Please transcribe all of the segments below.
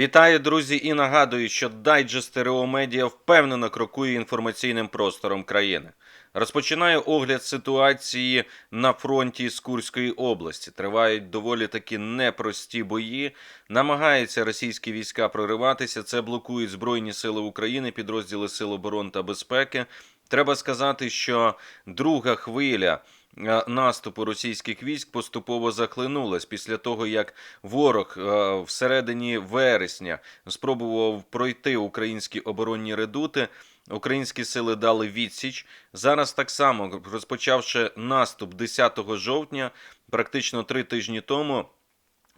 Вітаю, друзі, і нагадую, що дайджест ТРО Медіа впевнено крокує інформаційним простором країни. Розпочинаю огляд ситуації на фронті з Курської області. Тривають доволі таки непрості бої. Намагаються російські війська прориватися. Це блокують Збройні Сили України, підрозділи Сил оборони та безпеки. Треба сказати, що друга хвиля наступу російських військ поступово захлинулась після того, як ворог е, всередині вересня спробував пройти українські оборонні редути. Українські сили дали відсіч. Зараз так само, розпочавши наступ 10 жовтня, практично три тижні тому.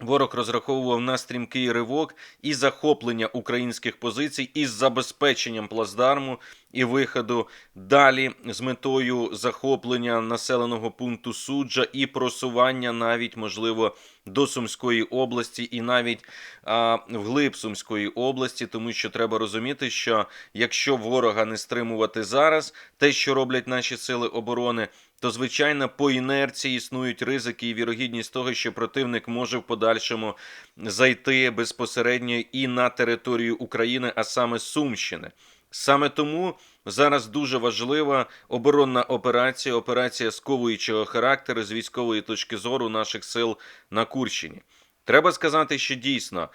Ворог розраховував на стрімкий ривок і захоплення українських позицій із забезпеченням плацдарму і виходу. Далі з метою захоплення населеного пункту суджа і просування навіть можливо до Сумської області і навіть а, вглиб Сумської області, тому що треба розуміти, що якщо ворога не стримувати зараз, те, що роблять наші сили оборони, то звичайно по інерції існують ризики і вірогідність того, що противник може в подальшому зайти безпосередньо і на територію України, а саме Сумщини. Саме тому зараз дуже важлива оборонна операція, операція сковуючого характеру з військової точки зору наших сил на Курщині. Треба сказати, що дійсно,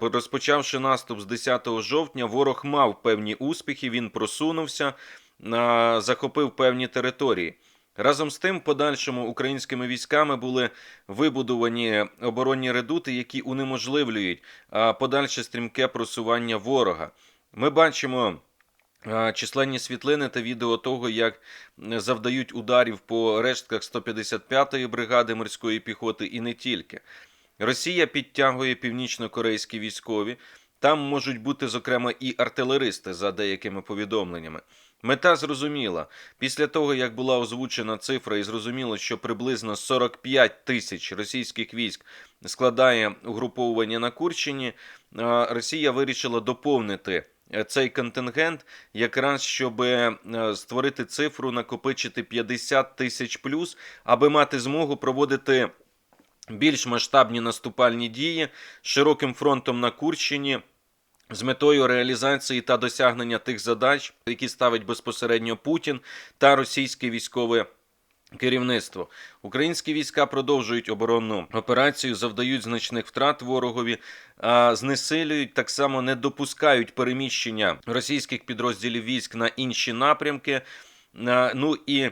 розпочавши наступ з 10 жовтня, ворог мав певні успіхи, він просунувся, захопив певні території. Разом з тим, подальшому українськими військами були вибудовані оборонні редути, які унеможливлюють подальше стрімке просування ворога. Ми бачимо. Численні світлини та відео того, як завдають ударів по рештках 155-ї бригади морської піхоти, і не тільки. Росія підтягує північно-корейські військові. Там можуть бути, зокрема, і артилеристи за деякими повідомленнями. Мета зрозуміла. Після того, як була озвучена цифра, і зрозуміло, що приблизно 45 тисяч російських військ складає угруповування на Курщині, Росія вирішила доповнити е, цей контингент, якраз щоб е, створити цифру, накопичити 50 тисяч плюс, аби мати змогу проводити більш масштабні наступальні дії широким фронтом на Курщині. З метою реалізації та досягнення тих задач, які ставить безпосередньо Путін та російське військове керівництво, українські війська продовжують оборонну операцію, завдають значних втрат ворогові, а знесилюють так само не допускають переміщення російських підрозділів військ на інші напрямки. Ну і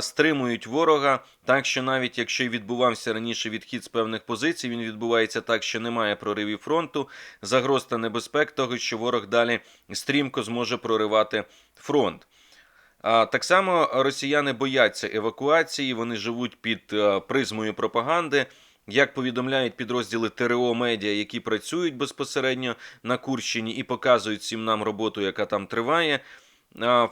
стримують ворога, так що навіть якщо й відбувався раніше відхід з певних позицій, він відбувається так, що немає проривів фронту, загроз та небезпек того, що ворог далі стрімко зможе проривати фронт. Так само росіяни бояться евакуації, вони живуть під е, призмою пропаганди. Як повідомляють підрозділи ТРО Медіа, які працюють безпосередньо на Курщині і показують всім нам роботу, яка там триває,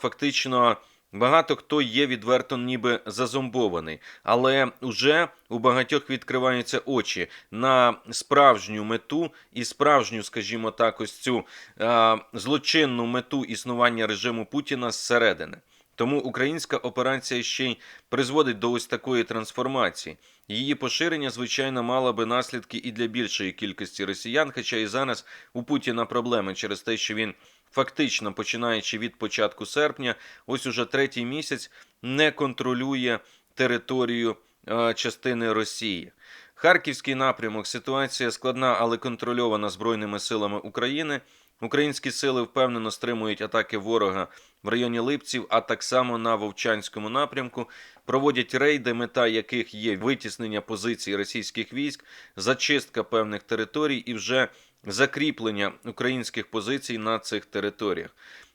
фактично. Багато хто є відверто ніби зазомбований, але уже у багатьох відкриваються очі на справжню мету і справжню, скажімо так, ось цю е, злочинну мету існування режиму Путіна зсередини. Тому українська операція ще й призводить до ось такої трансформації. Її поширення, звичайно, мало би наслідки і для більшої кількості росіян, хоча і зараз у Путіна проблеми через те, що він фактично починаючи від початку серпня, ось уже третій місяць не контролює територію е, частини Росії. Харківський напрямок ситуація складна, але контрольована Збройними силами України. Українські сили впевнено стримують атаки ворога в районі Липців, а так само на Вовчанському напрямку проводять рейди, мета яких є витіснення позицій російських військ, зачистка певних територій і вже закріплення українських позицій на цих територіях.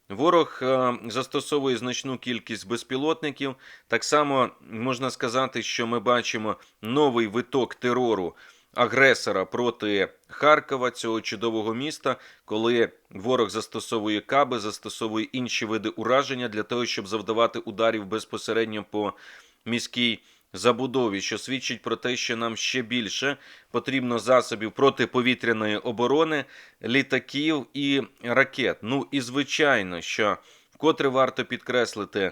Ворог е, застосовує значну кількість безпілотників. Так само можна сказати, що ми бачимо новий виток терору агресора проти Харкова, цього чудового міста, коли ворог застосовує каби, застосовує інші види ураження для того, щоб завдавати ударів безпосередньо по міській забудові, що свідчить про те, що нам ще більше потрібно засобів протиповітряної оборони, літаків і ракет. Ну і звичайно, що Вкотре варто підкреслити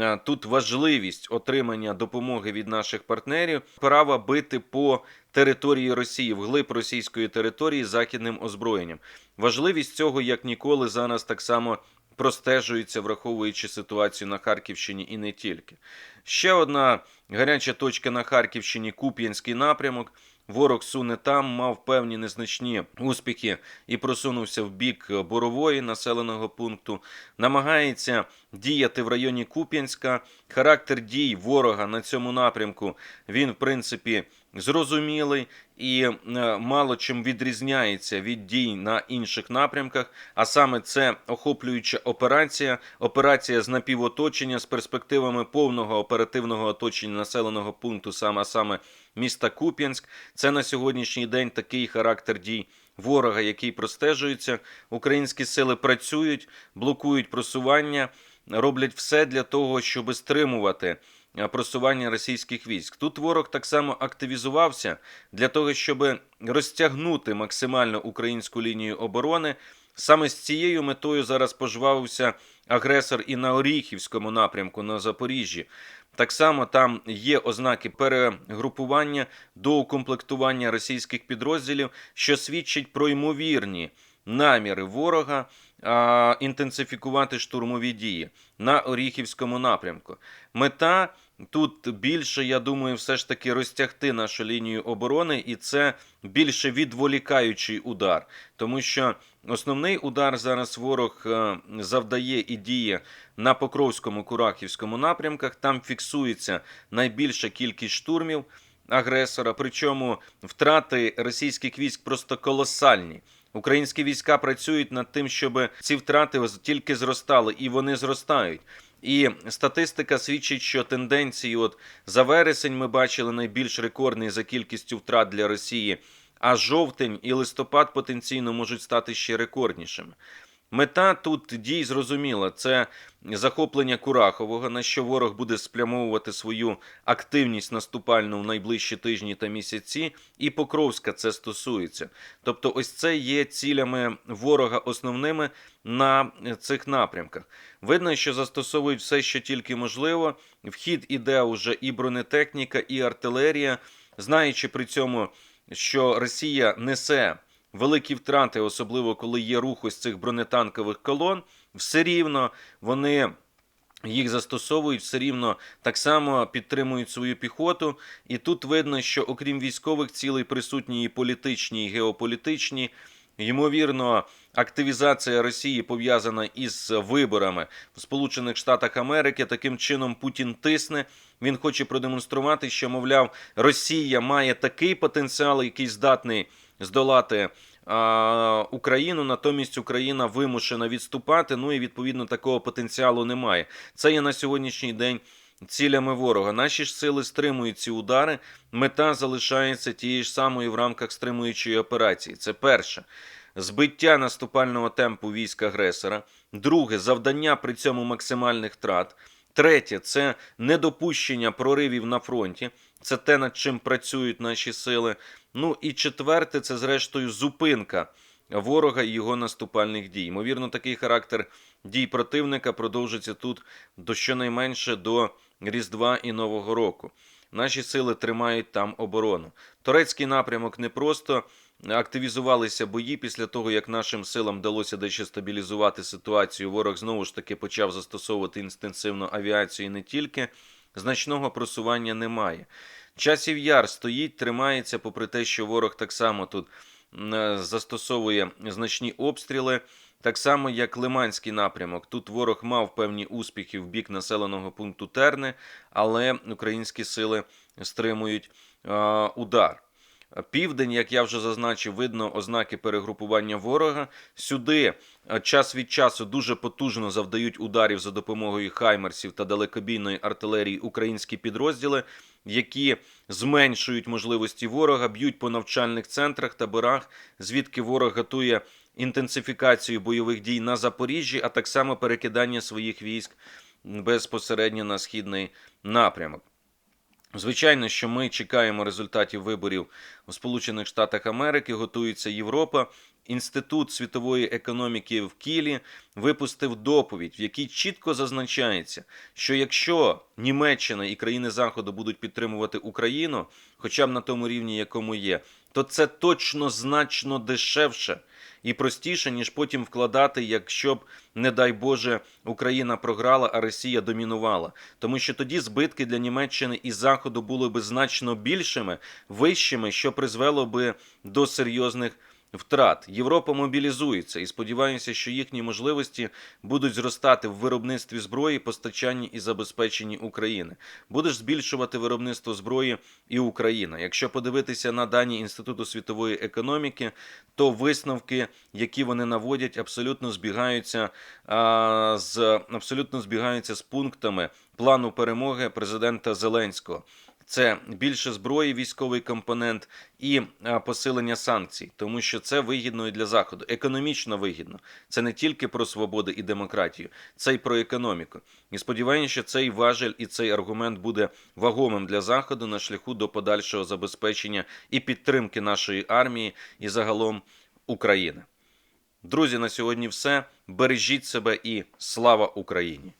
е, тут важливість отримання допомоги від наших партнерів, право бити по території Росії, вглиб російської території західним озброєнням. Важливість цього як ніколи зараз так само простежується, враховуючи ситуацію на Харківщині і не тільки. Ще одна гаряча точка на Харківщині Куп'янський напрямок. Ворог суне там, мав певні незначні успіхи і просунувся в бік Борової населеного пункту. Намагається діяти в районі Куп'янська. Характер дій ворога на цьому напрямку він, в принципі, зрозумілий і е, мало чим відрізняється від дій на інших напрямках. А саме це охоплююча операція, операція з напівоточення з перспективами повного оперативного оточення населеного пункту, саме саме міста Куп'янськ. Це на сьогоднішній день такий характер дій. Ворога, який простежується, українські сили працюють, блокують просування, роблять все для того, щоб стримувати е, просування російських військ. Тут ворог так само активізувався для того, щоб розтягнути максимально українську лінію оборони. Саме з цією метою зараз пожвавився агресор і на Оріхівському напрямку на Запоріжжі. Так само там є ознаки перегрупування до укомплектування російських підрозділів, що свідчить про ймовірні наміри ворога а, інтенсифікувати штурмові дії на Оріхівському напрямку. Мета тут більше, я думаю, все ж таки розтягти нашу лінію оборони, і це більше відволікаючий удар, тому що основний удар зараз ворог е, завдає і діє на Покровському Курахівському напрямках. Там фіксується найбільша кількість штурмів агресора. Причому втрати російських військ просто колосальні. Українські війська працюють над тим, щоб ці втрати тільки зростали, і вони зростають. І статистика свідчить, що тенденції, от за вересень, ми бачили найбільш рекордний за кількістю втрат для Росії. А жовтень і листопад потенційно можуть стати ще рекорднішими. Мета тут дій зрозуміла: це захоплення Курахового, на що ворог буде спрямовувати свою активність наступальну в найближчі тижні та місяці, і Покровська це стосується. Тобто, ось це є цілями ворога основними на цих напрямках. Видно, що застосовують все, що тільки можливо. Вхід іде уже і бронетехніка, і артилерія, знаючи при цьому, що Росія несе великі втрати, особливо коли є рух ось цих бронетанкових колон, все рівно вони. Їх застосовують все рівно так само підтримують свою піхоту, і тут видно, що окрім військових цілей присутні і політичні, і геополітичні. Ймовірно, активізація Росії пов'язана із виборами в Сполучених Штатах Америки. Таким чином Путін тисне. Він хоче продемонструвати, що мовляв, Росія має такий потенціал, який здатний здолати а, Україну. Натомість Україна вимушена відступати. Ну і відповідно такого потенціалу немає. Це є на сьогоднішній день. Цілями ворога наші ж сили стримують ці удари. Мета залишається тією ж самою в рамках стримуючої операції. Це перше збиття наступального темпу військ агресора. Друге завдання при цьому максимальних втрат. Третє це недопущення проривів на фронті. Це те, над чим працюють наші сили. Ну і четверте, це зрештою зупинка ворога і його наступальних дій. Ймовірно, такий характер дій противника продовжиться тут до щонайменше до Різдва і Нового року. Наші сили тримають там оборону. Турецький напрямок не просто активізувалися бої після того, як нашим силам вдалося дещо стабілізувати ситуацію. Ворог знову ж таки почав застосовувати інтенсивну авіацію і не тільки значного просування немає. Часів яр стоїть, тримається, попри те, що ворог так само тут застосовує значні обстріли. Так само, як Лиманський напрямок. Тут ворог мав певні успіхи в бік населеного пункту Терни, але українські сили стримують е, удар. Південь, як я вже зазначив, видно ознаки перегрупування ворога. Сюди час від часу дуже потужно завдають ударів за допомогою хаймерсів та далекобійної артилерії українські підрозділи, які зменшують можливості ворога, б'ють по навчальних центрах таборах, звідки ворог готує інтенсифікацію бойових дій на Запоріжжі, а так само перекидання своїх військ безпосередньо на східний напрямок. Звичайно, що ми чекаємо результатів виборів у Сполучених Штатах Америки, готується Європа. Інститут світової економіки в Кілі випустив доповідь, в якій чітко зазначається, що якщо Німеччина і країни Заходу будуть підтримувати Україну, хоча б на тому рівні, якому є, то це точно значно дешевше і простіше, ніж потім вкладати, якщо б, не дай Боже, Україна програла, а Росія домінувала. Тому що тоді збитки для Німеччини і Заходу були б значно більшими, вищими, що призвело би до серйозних втрат. Європа мобілізується і сподіваюся, що їхні можливості будуть зростати в виробництві зброї, постачанні і забезпеченні України. Будеш збільшувати виробництво зброї і Україна. Якщо подивитися на дані Інституту світової економіки, то висновки, які вони наводять, абсолютно збігаються а, з абсолютно збігаються з пунктами плану перемоги президента Зеленського. Це більше зброї, військовий компонент і посилення санкцій, тому що це вигідно і для заходу, економічно вигідно. Це не тільки про свободу і демократію, це й про економіку. І сподіваюся, що цей важель і цей аргумент буде вагомим для заходу на шляху до подальшого забезпечення і підтримки нашої армії і загалом України. Друзі, на сьогодні все. Бережіть себе і слава Україні!